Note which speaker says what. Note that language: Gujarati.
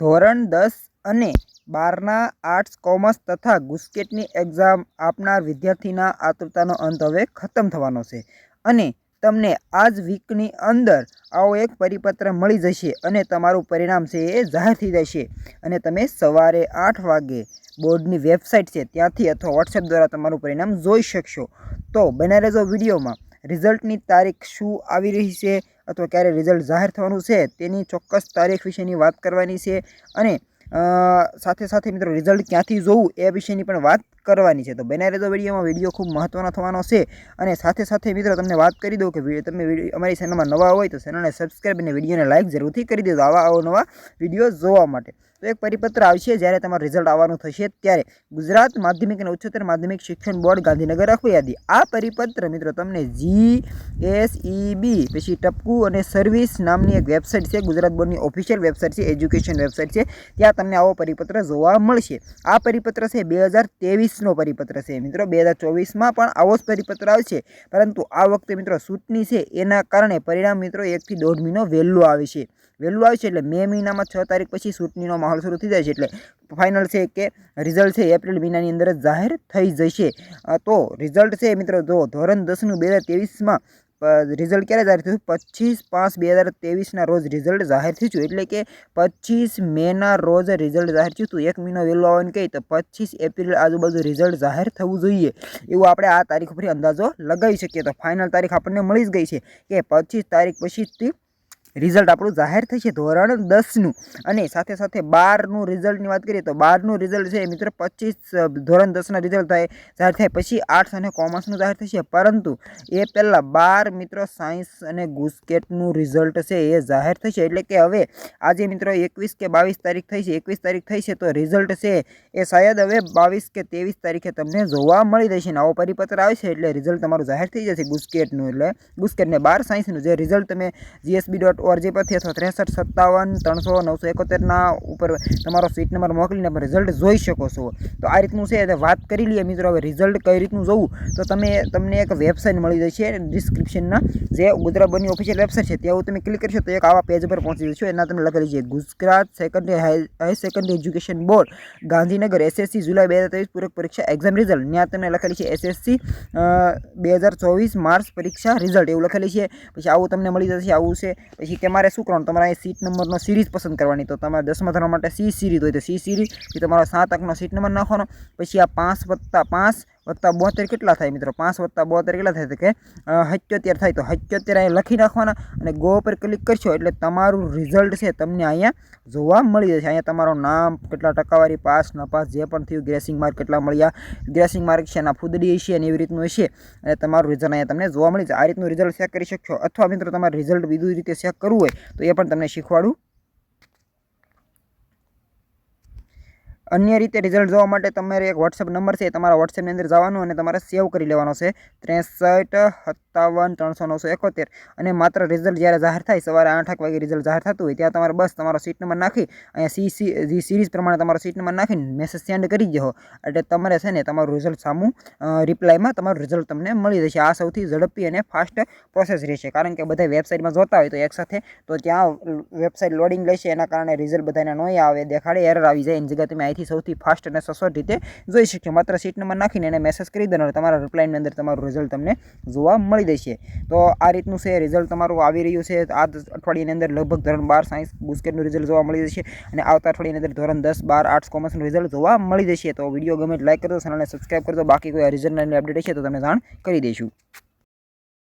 Speaker 1: ધોરણ દસ અને બારના આર્ટ્સ કોમર્સ તથા ગુસ્કેટની એક્ઝામ આપનાર વિદ્યાર્થીના આતુરતાનો અંત હવે ખતમ થવાનો છે અને તમને આ જ વીકની અંદર આવો એક પરિપત્ર મળી જશે અને તમારું પરિણામ છે એ જાહેર થઈ જશે અને તમે સવારે આઠ વાગે બોર્ડની વેબસાઇટ છે ત્યાંથી અથવા વોટ્સએપ દ્વારા તમારું પરિણામ જોઈ શકશો તો બને રહેજો વિડીયોમાં રિઝલ્ટની તારીખ શું આવી રહી છે અથવા ક્યારે રિઝલ્ટ જાહેર થવાનું છે તેની ચોક્કસ તારીખ વિશેની વાત કરવાની છે અને સાથે સાથે મિત્રો રિઝલ્ટ ક્યાંથી જોવું એ વિશેની પણ વાત કરવાની છે તો બનાવી રહેજો વિડીયોમાં વિડીયો ખૂબ મહત્ત્વનો થવાનો છે અને સાથે સાથે મિત્રો તમને વાત કરી દઉં કે તમે અમારી ચેનલમાં નવા હોય તો ચેનલને સબસ્ક્રાઈબ અને વિડીયોને લાઇક જરૂરથી કરી દેજો આવા અવનવા વિડીયો જોવા માટે તો એક પરિપત્ર આવશે જ્યારે તમારું રિઝલ્ટ આવવાનું થશે ત્યારે ગુજરાત માધ્યમિક અને ઉચ્ચતર માધ્યમિક શિક્ષણ બોર્ડ ગાંધીનગર યાદી આ પરિપત્ર મિત્રો તમને જી એસ બી પછી ટપકુ અને સર્વિસ નામની એક વેબસાઇટ છે ગુજરાત બોર્ડની ઓફિશિયલ વેબસાઇટ છે એજ્યુકેશન વેબસાઇટ છે ત્યાં તમને આવો પરિપત્ર જોવા મળશે આ પરિપત્ર છે બે હજાર ત્રેવીસ ચોવીસનો પરિપત્ર છે મિત્રો બે હજાર ચોવીસમાં પણ આવો જ પરિપત્ર આવશે પરંતુ આ વખતે મિત્રો સૂટની છે એના કારણે પરિણામ મિત્રો એકથી દોઢ મહિનો વહેલું આવે છે વહેલું આવે છે એટલે મે મહિનામાં છ તારીખ પછી સૂટનીનો માહોલ શરૂ થઈ જાય છે એટલે ફાઇનલ છે કે રિઝલ્ટ છે એપ્રિલ મહિનાની અંદર જ જાહેર થઈ જશે તો રિઝલ્ટ છે મિત્રો જો ધોરણ દસનું બે હજાર ત્રેવીસમાં રિઝલ્ટ ક્યારે જાહેર થયું પચીસ પાંચ બે હજાર ત્રેવીસના રોજ રિઝલ્ટ જાહેર થયું હતું એટલે કે પચીસ મેના રોજ રિઝલ્ટ જાહેર થયું હતું એક મહિનો વહેલો આવવાનું કહે તો પચીસ એપ્રિલ આજુબાજુ રિઝલ્ટ જાહેર થવું જોઈએ એવું આપણે આ તારીખ ઉપર અંદાજો લગાવી શકીએ તો ફાઇનલ તારીખ આપણને મળી જ ગઈ છે કે પચીસ તારીખ પછી રિઝલ્ટ આપણું જાહેર થશે ધોરણ દસનું અને સાથે સાથે બારનું રિઝલ્ટની વાત કરીએ તો બારનું રિઝલ્ટ છે મિત્રો પચીસ ધોરણ દસના રિઝલ્ટ થાય જાહેર થાય પછી આર્ટ્સ અને કોમર્સનું જાહેર થશે પરંતુ એ પહેલાં બાર મિત્રો સાયન્સ અને ગુસ્કેટનું રિઝલ્ટ છે એ જાહેર થશે એટલે કે હવે આજે મિત્રો એકવીસ કે બાવીસ તારીખ થઈ છે એકવીસ તારીખ થઈ છે તો રિઝલ્ટ છે એ શાયદ હવે બાવીસ કે ત્રેવીસ તારીખે તમને જોવા મળી જશે ને આવો પરિપત્ર આવશે એટલે રિઝલ્ટ તમારું જાહેર થઈ જશે ગુસ્કેટનું એટલે ગુસ્કેટને બાર સાયન્સનું જે રિઝલ્ટ તમે જીએસબી ડોટ ત્રેસઠ ઓરજી પરથી અથવા ત્રેસઠ સત્તાવન ત્રણસો નવસો એકોતેરના ઉપર તમારો સીટ નંબર મોકલીને તમે રિઝલ્ટ જોઈ શકો છો તો આ રીતનું છે વાત કરી લઈએ મિત્રો હવે રિઝલ્ટ કઈ રીતનું જોવું તો તમે તમને એક વેબસાઇટ મળી જશે ડિસ્ક્રિપ્શનના જે ગુજરાત બની ઓફિશિયલ વેબસાઇટ છે ત્યાં તમે ક્લિક કરશો તો એક આવા પેજ પર પહોંચી જશો એના તમે લખેલી છે Gujarat secondary high secondary education board Gandhinagar SSC July બે હજાર ત્રેવીસ પૂરક પરીક્ષા એક્ઝામ રિઝલ્ટ ત્યાં તમને લખેલી છે એસએસસી બે હજાર ચોવીસ માર્ચ પરીક્ષા રિઝલ્ટ એવું લખેલી છે પછી આવું તમને મળી જશે આવું છે પછી પછી કે મારે શું કરવાનું તમારે અહીં સીટ નંબરનો સિરીઝ પસંદ કરવાની તો તમારે દસમા ધોરણ માટે સી સિરીઝ હોય તો સી સિરીઝ પછી તમારો સાત અંકનો સીટ નંબર નાખવાનો પછી આ પાંચ વત્તા પાંચ વત્તા બોતેર કેટલા થાય મિત્રો પાંચ વત્તા બોતેર કેટલા થાય કે સત્યોતેર થાય તો સત્યોતેર અહીંયા લખી નાખવાના અને ગો પર ક્લિક કરશો એટલે તમારું રિઝલ્ટ છે તમને અહીંયા જોવા મળી જશે અહીંયા તમારો નામ કેટલા ટકાવારી પાસ નપાસ જે પણ થયું ગ્રેસિંગ માર્ક કેટલા મળ્યા ગ્રેસિંગ માર્ક છે એના ફૂદડી હશે અને એવી રીતનું હશે અને તમારું રિઝલ્ટ અહીંયા તમને જોવા મળી જાય આ રીતનું રિઝલ્ટ ચેક કરી શકશો અથવા મિત્રો તમારે રિઝલ્ટ બીજું રીતે ચેક કરવું હોય તો એ પણ તમને શીખવાડું અન્ય રીતે રિઝલ્ટ જોવા માટે તમારે એક વોટ્સએપ નંબર છે તમારા વોટ્સએપની અંદર જવાનું અને તમારે સેવ કરી લેવાનો છે ત્રેસઠ સત્તાવન ત્રણસો નવસો એકોતેર અને માત્ર રિઝલ્ટ જ્યારે જાહેર થાય સવારે આઠ એક વાગે રિઝલ્ટ જાહેર થતું હોય ત્યાં તમારે બસ તમારો સીટ નંબર નાખી અહીંયા સી સી સિરીઝ પ્રમાણે તમારો સીટ નંબર નાખીને મેસેજ સેન્ડ કરી દેહો એટલે તમારે છે ને તમારું રિઝલ્ટ સામું રિપ્લાયમાં તમારું રિઝલ્ટ તમને મળી જશે આ સૌથી ઝડપી અને ફાસ્ટ પ્રોસેસ રહેશે કારણ કે બધા વેબસાઇટમાં જોતા હોય તો એકસાથે તો ત્યાં વેબસાઇટ લોડિંગ લેશે એના કારણે રિઝલ્ટ બધાને નહીં આવે દેખાડે એરર આવી જાય એની જગ્યાએ તમે અહીંથી સૌથી ફાસ્ટ અને સસોટ રીતે જોઈ શકશો માત્ર સીટ નંબર નાખીને એને મેસેજ કરી દેવાનો તમારા રિપ્લાયની અંદર તમારું રિઝલ્ટ તમને જોવા મળી જશે તો આ રીતનું છે રિઝલ્ટ તમારું આવી રહ્યું છે આ અઠવાડિયાની અંદર લગભગ ધોરણ બાર સાયન્સ બુસ્કેટનું રિઝલ્ટ જોવા મળી જશે અને આવતા અઠવાડિયાની અંદર ધોરણ દસ બાર આર્ટ્સ કોમર્સનું રિઝલ્ટ જોવા મળી જશે તો વિડીયો ગમે લાઇક કરજો ચેનલને સબસ્ક્રાઈબ કરજો બાકી કોઈ રિઝલ્ટની અપડેટ છે તો તમને જાણ કરી દઈશું